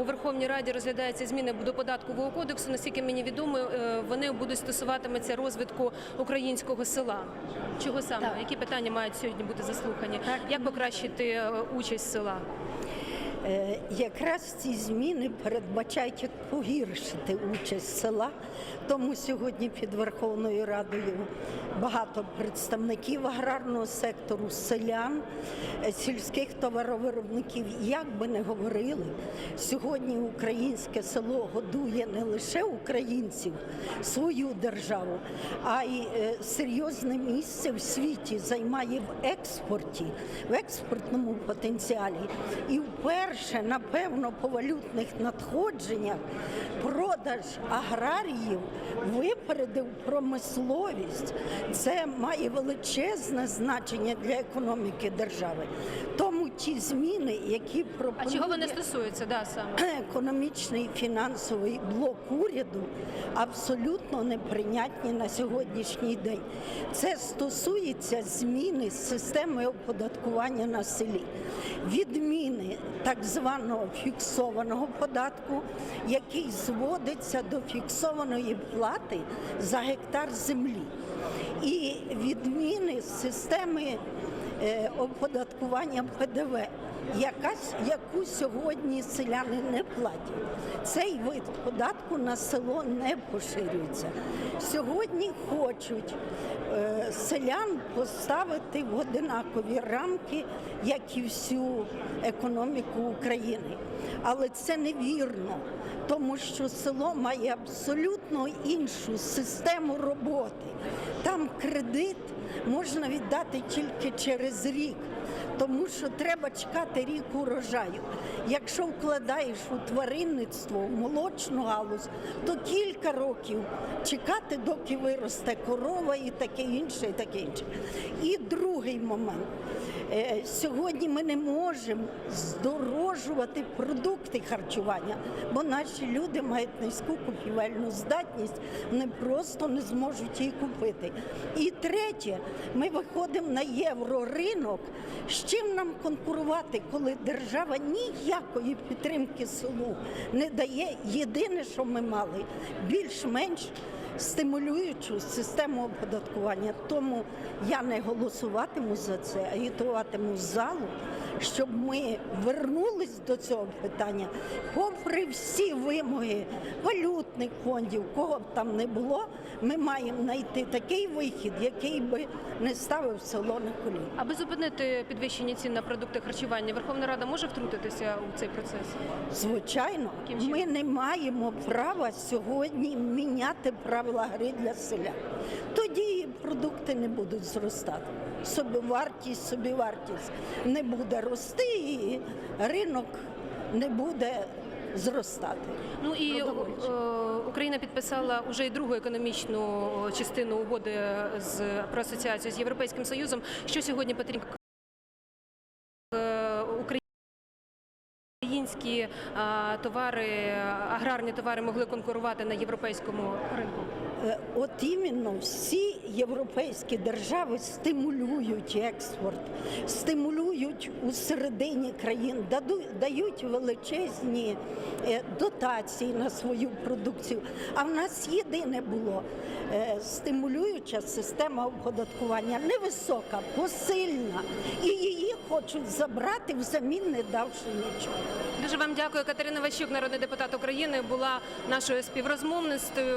у Верховній Раді розглядаються зміни до податкового кодексу. Наскільки мені відомо, е, вони будуть стосуватиметься розвитку українського села. Чого саме? Так. Які питання мають сьогодні бути заслухані? Як покращити е, участь села? Е, Якраз ці зміни передбачають погіршити участь села. Тому сьогодні під Верховною Радою багато представників аграрного сектору, селян, е, сільських товаровиробників. Як би не говорили, сьогодні українське село годує не лише українців, свою державу, а й е, серйозне місце в світі займає в експорті, в експортному потенціалі. І вперше, напевно, по валютних надходженнях продаж аграріїв випередив промисловість. Це має величезне значення для економіки держави. Ті зміни, які А чого вони стосуються? Да, саме. економічний фінансовий блок уряду абсолютно неприйнятні на сьогоднішній день. Це стосується зміни системи оподаткування на селі, відміни так званого фіксованого податку, який зводиться до фіксованої плати за гектар землі, і відміни системи е, оподаткування ПДВ, якась, яку сьогодні селяни не платять. Цей вид податку на село не поширюється. Сьогодні хочуть е, селян поставити в одинакові рамки, як і всю економіку України. Але це невірно, тому що село має абсолютно іншу систему роботи. Там кредит можна віддати тільки через рік, тому що треба чекати рік урожаю. Якщо вкладаєш у тваринництво, в молочну галузь, то кілька років чекати, доки виросте корова і таке інше, і таке інше. І другий момент. Е, Сьогодні ми не можемо здорожувати продукти харчування, бо наші люди мають низьку купівельну здатність, вони просто не зможуть її купити. І третє, ми виходимо на євроринок. Чим нам конкурувати, коли держава ніякої підтримки селу не дає? Єдине, що ми мали, більш-менш стимулюючу систему оподаткування. Тому я не голосуватиму за це, агітуватиму залу, щоб ми вернулись до цього питання, попри всі вимоги валютних фондів, кого б там не було, ми маємо знайти такий вихід, який би не ставив село на коліна. Аби зупинити підвищення цін на продукти харчування, Верховна Рада може втрутитися у цей процес? Звичайно, ми не маємо права сьогодні міняти правила гри для селян. Тоді продукти не будуть зростати. Собівартість, собівартість не буде рости, і ринок не буде зростати. Ну і е, Україна підписала уже і другу економічну частину угоди з про асоціацію з Європейським Союзом. Що сьогодні потрібно українські е, товари, аграрні товари могли конкурувати на європейському ринку? Е, От іменно всі європейські держави стимулюють експорт, стимулюють у середині країн, дають величезні е, дотації на свою продукцію. А в нас єдине було стимулююча система оподаткування невисока, посильна, і її хочуть забрати взамін, не давши нічого. Дуже вам дякую. Катерина Ващук, народний депутат України, була нашою співрозмовницею.